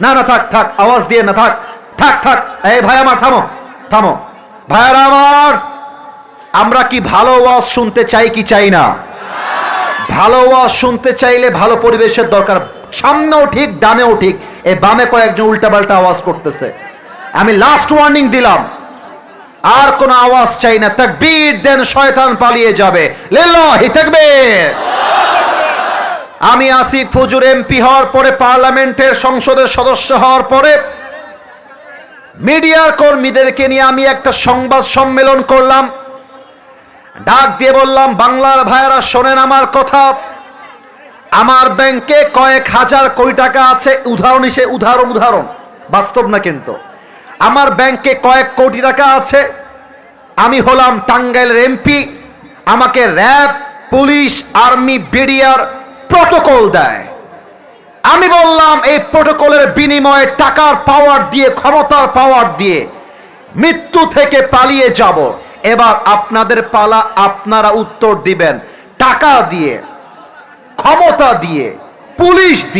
না না, থাক থাক, আওয়াজ দিয়ে না, থাক থাক থাক। এই ভাই আমার, থামো থামো। ভাইয়ারা আমার, আমরা কি ভালো ওয়াজ শুনতে চাই কি চাই না? ভালো ওয়াজ শুনতে চাইলে ভালো পরিবেশের দরকার। সামনেও ঠিক, ডানেও ঠিক। এই বামে কয়েকজন উল্টাপাল্টা আওয়াজ করতেছে। আমি লাস্ট ওয়ার্নিং দিলাম। আর কোন আওয়াজ চাই না। তাকবীর দেন শয়তান পালিয়ে যাবে। লিল্লাহি তাকবীর। আমি আসিফ ফজুর এমপি হওয়ার পরে পার্লামেন্টের সংসদের সদস্য হওয়ার পরে মিডিয়ার কর্মীদেরকে নিয়ে আমি একটা সংবাদ সম্মেলন করলাম। ডাক দিয়ে বললাম, বাংলার ভাইয়েরা, শোনেন আমার কথা। আমার ব্যাংকে কয়েক হাজার কোটি টাকা আছে। উদাহরণ হিসেবে, উদাহরণ উদাহরণ। বাস্তব না কিন্তু? আমার ব্যাংকে কয়েক কোটি টাকা আছে। আমি হলাম টাঙ্গাইলের এমপি। আমাকে RAB, police, army, BDR protocol দেয়। আমি বললাম, এই প্রটোকলের বিনিময়ে টাকার পাওয়ার দিয়ে, ক্ষমতার পাওয়ার দিয়ে মৃত্যু থেকে পালিয়ে যাব। এবার আপনাদের পালা আপনারা উত্তর দিবেন। টাকা দিয়ে, ক্ষমতা দিয়ে, পুলিশ দিয়ে।